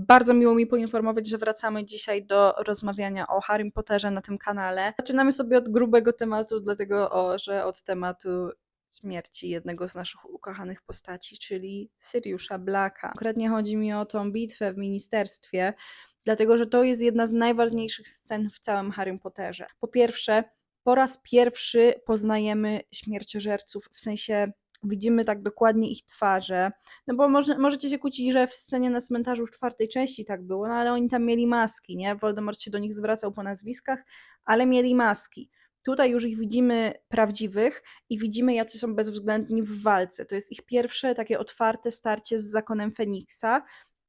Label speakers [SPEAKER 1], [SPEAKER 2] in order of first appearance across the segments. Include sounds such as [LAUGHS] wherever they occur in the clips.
[SPEAKER 1] Bardzo miło mi poinformować, że wracamy dzisiaj do rozmawiania o Harrym Potterze na tym kanale. Zaczynamy sobie od grubego tematu, dlatego o, że od tematu śmierci jednego z naszych ukochanych postaci, czyli Siriusza Blacka. Konkretnie chodzi mi o tą bitwę w ministerstwie, dlatego że to jest jedna z najważniejszych scen w całym Harrym Potterze. Po pierwsze, po raz pierwszy poznajemy śmierciożerców, w sensie widzimy tak dokładnie ich twarze. No bo może, możecie się kłócić, że w scenie na cmentarzu w czwartej części tak było, no ale oni tam mieli maski, nie? Voldemort się do nich zwracał po nazwiskach, ale mieli maski. Tutaj już ich widzimy prawdziwych i widzimy, jacy są bezwzględni w walce. To jest ich pierwsze takie otwarte starcie z zakonem Feniksa.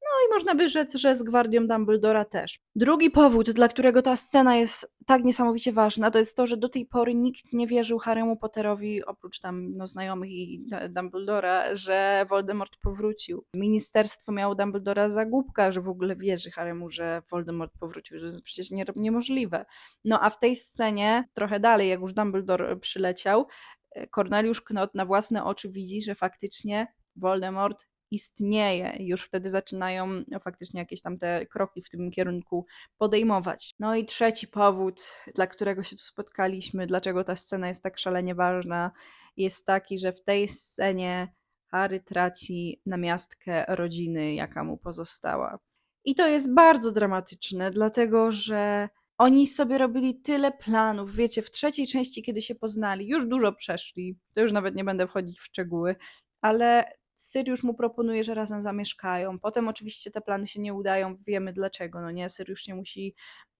[SPEAKER 1] No i można by rzec, że z gwardią Dumbledora też. Drugi powód, dla którego ta scena jest tak niesamowicie ważna, to jest to, że do tej pory nikt nie wierzył Harry'emu Potterowi, oprócz tam no, znajomych i Dumbledora, że Voldemort powrócił. Ministerstwo miało Dumbledora za głupka, że w ogóle wierzy Harry'emu, że Voldemort powrócił, że jest przecież nie, niemożliwe. No a w tej scenie, trochę dalej, jak już Dumbledore przyleciał, e, Corneliusz Knot na własne oczy widzi, że faktycznie Voldemort istnieje. Już wtedy zaczynają no, faktycznie jakieś tam te kroki w tym kierunku podejmować. No i trzeci powód, dla którego się tu spotkaliśmy, dlaczego ta scena jest tak szalenie ważna, jest taki, że w tej scenie Harry traci namiastkę rodziny, jaka mu pozostała. I to jest bardzo dramatyczne, dlatego że oni sobie robili tyle planów. Wiecie, w trzeciej części, kiedy się poznali, już dużo przeszli, to już nawet nie będę wchodzić w szczegóły, ale Syriusz mu proponuje, że razem zamieszkają. Potem oczywiście te plany się nie udają, wiemy dlaczego, no nie, Syriusz nie musi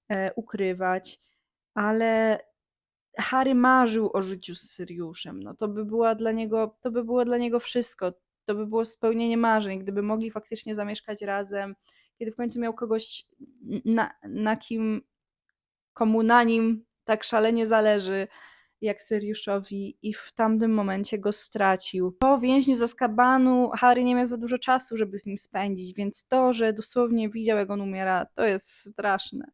[SPEAKER 1] e, ukrywać, ale Harry marzył o życiu z Syriuszem, no to by była dla niego, to by było dla niego wszystko, to by było spełnienie marzeń, gdyby mogli faktycznie zamieszkać razem, kiedy w końcu miał kogoś, na, na kim, komu na nim tak szalenie zależy, jak Syriuszowi i w tamtym momencie go stracił. Po więźniu z Azkabanu Harry nie miał za dużo czasu, żeby z nim spędzić, więc to, że dosłownie widział jak on umiera, to jest straszne.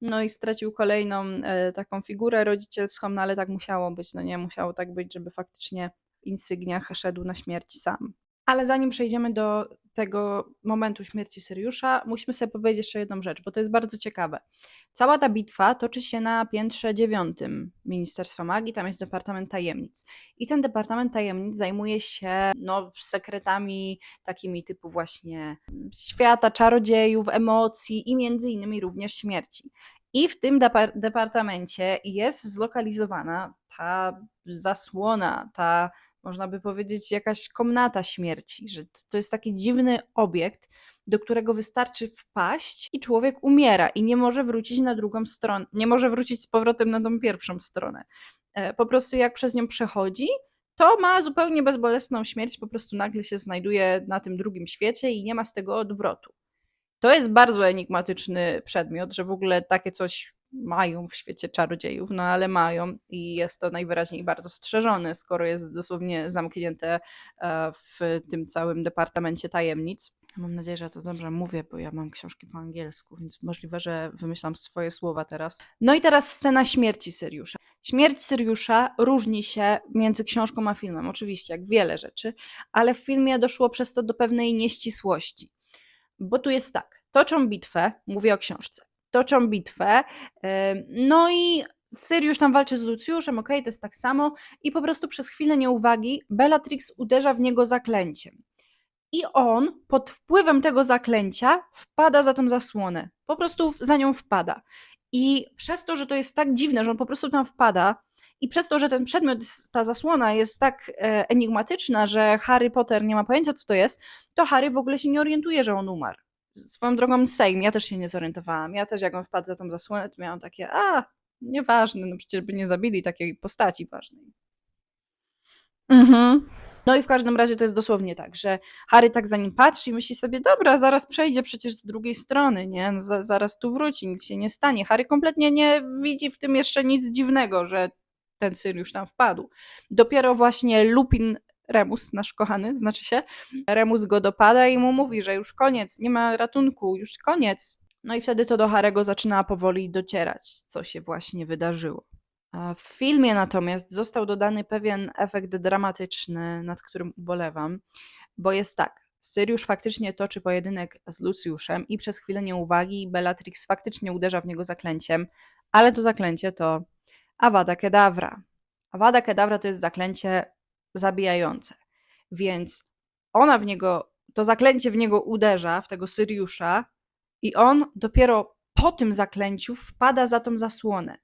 [SPEAKER 1] No i stracił kolejną e, taką figurę rodzicielską, no ale tak musiało być, no nie musiało tak być, żeby faktycznie w insygniach szedł na śmierć sam. Ale zanim przejdziemy do tego momentu śmierci Syriusza, musimy sobie powiedzieć jeszcze jedną rzecz, bo to jest bardzo ciekawe. Cała ta bitwa toczy się na piętrze dziewiątym Ministerstwa Magii, tam jest Departament Tajemnic. I ten Departament Tajemnic zajmuje się no, sekretami takimi typu właśnie świata, czarodziejów, emocji i między innymi również śmierci. I w tym depar departamencie jest zlokalizowana ta zasłona, ta można by powiedzieć, jakaś komnata śmierci, że to jest taki dziwny obiekt, do którego wystarczy wpaść i człowiek umiera i nie może wrócić na drugą stronę, nie może wrócić z powrotem na tą pierwszą stronę. E, po prostu jak przez nią przechodzi, to ma zupełnie bezbolesną śmierć, po prostu nagle się znajduje na tym drugim świecie i nie ma z tego odwrotu. To jest bardzo enigmatyczny przedmiot, że w ogóle takie coś mają w świecie czarodziejów, no ale mają i jest to najwyraźniej bardzo strzeżone, skoro jest dosłownie zamknięte e, w tym całym departamencie tajemnic. Mam nadzieję, że to dobrze mówię, bo ja mam książki po angielsku, więc możliwe, że wymyślam swoje słowa teraz. No i teraz scena śmierci Syriusza. Śmierć Syriusza różni się między książką a filmem, oczywiście, jak wiele rzeczy, ale w filmie doszło przez to do pewnej nieścisłości. Bo tu jest tak, toczą bitwę, mówię o książce, toczą bitwę. No i Syriusz tam walczy z Lucjuszem, okej, okay, to jest tak samo. I po prostu przez chwilę nieuwagi Bellatrix uderza w niego zaklęciem. I on pod wpływem tego zaklęcia wpada za tą zasłonę. Po prostu za nią wpada. I przez to, że to jest tak dziwne, że on po prostu tam wpada, i przez to, że ten przedmiot, ta zasłona jest tak e, enigmatyczna, że Harry Potter nie ma pojęcia, co to jest, to Harry w ogóle się nie orientuje, że on umarł swoją drogą Sejm, ja też się nie zorientowałam. Ja też jak on wpadł za tą zasłonę, to miałam takie, a, nieważne, no przecież by nie zabili takiej postaci ważnej. Mhm. No i w każdym razie to jest dosłownie tak, że Harry tak za nim patrzy i myśli sobie, dobra, zaraz przejdzie przecież z drugiej strony, nie? No, za, zaraz tu wróci, nic się nie stanie. Harry kompletnie nie widzi w tym jeszcze nic dziwnego, że ten Syriusz tam wpadł. Dopiero właśnie Lupin Remus, nasz kochany, znaczy się, Remus go dopada i mu mówi, że już koniec, nie ma ratunku, już koniec. No i wtedy to do Harego zaczyna powoli docierać, co się właśnie wydarzyło. W filmie natomiast został dodany pewien efekt dramatyczny, nad którym ubolewam, bo jest tak. Syriusz faktycznie toczy pojedynek z Lucjuszem i przez chwilę nieuwagi Bellatrix faktycznie uderza w niego zaklęciem, ale to zaklęcie to Avada Kedavra. Avada Kedavra to jest zaklęcie zabijające, więc ona w niego, to zaklęcie w niego uderza, w tego Syriusza i on dopiero po tym zaklęciu wpada za tą zasłonę.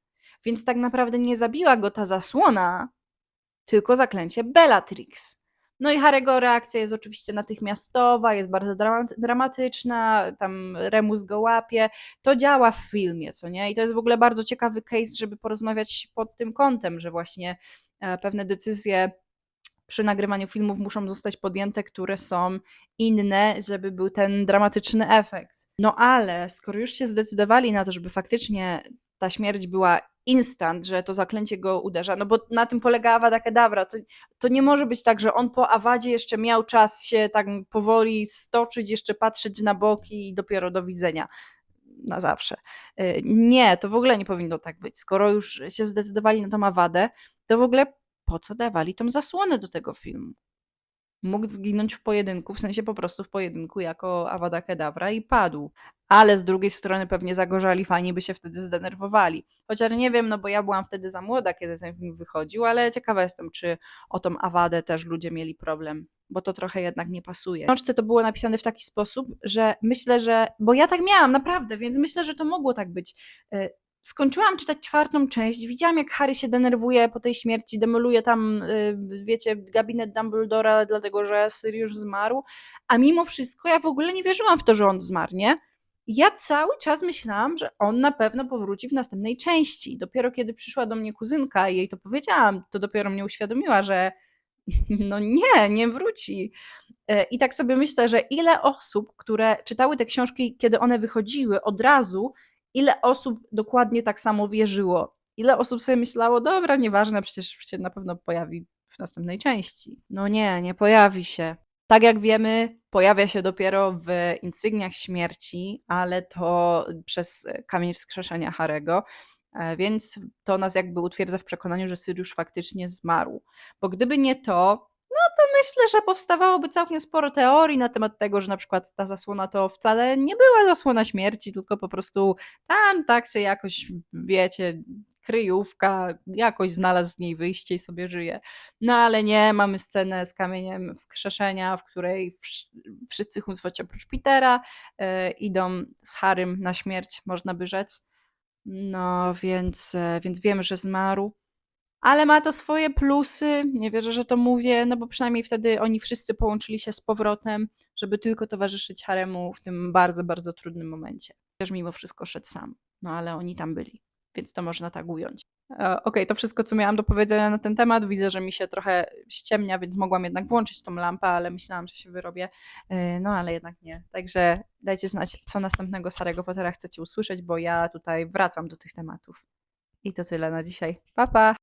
[SPEAKER 1] Więc tak naprawdę nie zabiła go ta zasłona, tylko zaklęcie Bellatrix. No i Harego reakcja jest oczywiście natychmiastowa, jest bardzo dra- dramatyczna, tam Remus go łapie. To działa w filmie, co nie? I to jest w ogóle bardzo ciekawy case, żeby porozmawiać pod tym kątem, że właśnie e, pewne decyzje przy nagrywaniu filmów muszą zostać podjęte, które są inne, żeby był ten dramatyczny efekt. No ale skoro już się zdecydowali na to, żeby faktycznie ta śmierć była instant, że to zaklęcie go uderza, no bo na tym polega Avada Kedavra. To, to nie może być tak, że on po awadzie jeszcze miał czas się tak powoli stoczyć, jeszcze patrzeć na boki i dopiero do widzenia na zawsze. Y, Nie, to w ogóle nie powinno tak być. Skoro już się zdecydowali na tą awadę, to w ogóle po co dawali tą zasłonę do tego filmu? Mógł zginąć w pojedynku, w sensie po prostu w pojedynku jako Avada Kedavra i padł. Ale z drugiej strony pewnie zagorzali fani by się wtedy zdenerwowali. Chociaż nie wiem, no bo ja byłam wtedy za młoda, kiedy ten film wychodził, ale ciekawa jestem, czy o tą Awadę też ludzie mieli problem, bo to trochę jednak nie pasuje. W książce to było napisane w taki sposób, że myślę, że, bo ja tak miałam naprawdę, więc myślę, że to mogło tak być. Skończyłam czytać czwartą część, widziałam jak Harry się denerwuje po tej śmierci, demoluje tam, y, wiecie, gabinet Dumbledora, dlatego że Sirius zmarł, a mimo wszystko ja w ogóle nie wierzyłam w to, że on zmarł, nie? Ja cały czas myślałam, że on na pewno powróci w następnej części. Dopiero kiedy przyszła do mnie kuzynka i jej to powiedziałam, to dopiero mnie uświadomiła, że [LAUGHS] no nie, nie wróci. E, I tak sobie myślę, że ile osób, które czytały te książki, kiedy one wychodziły od razu, ile osób dokładnie tak samo wierzyło. Ile osób sobie myślało, dobra, nieważne, przecież się na pewno pojawi w następnej części. No nie, nie pojawi się. Tak jak wiemy, pojawia się dopiero w insygniach śmierci, ale to przez kamień wskrzeszenia Harego, e, więc to nas jakby utwierdza w przekonaniu, że Syriusz faktycznie zmarł. Bo gdyby nie to, to myślę, że powstawałoby całkiem sporo teorii na temat tego, że na przykład ta zasłona to wcale nie była zasłona śmierci, tylko po prostu tam tak się jakoś, wiecie, kryjówka, jakoś znalazł z niej wyjście i sobie żyje. No ale nie, mamy scenę z kamieniem wskrzeszenia, w której wsz- wszyscy choć oprócz Petera e, idą z Harrym na śmierć, można by rzec. No więc, e, więc wiemy, że zmarł. Ale ma to swoje plusy, nie wierzę, że to mówię, no bo przynajmniej wtedy oni wszyscy połączyli się z powrotem, żeby tylko towarzyszyć Haremu w tym bardzo, bardzo trudnym momencie. Też mimo wszystko szedł sam, no ale oni tam byli, więc to można tak ująć. E, Okej, to wszystko, co miałam do powiedzenia na ten temat. Widzę, że mi się trochę ściemnia, więc mogłam jednak włączyć tą lampę, ale myślałam, że się wyrobię. E, No ale jednak nie. Także dajcie znać, co następnego z Harry'ego Pottera chcecie usłyszeć, bo ja tutaj wracam do tych tematów. I to tyle na dzisiaj. Pa, pa!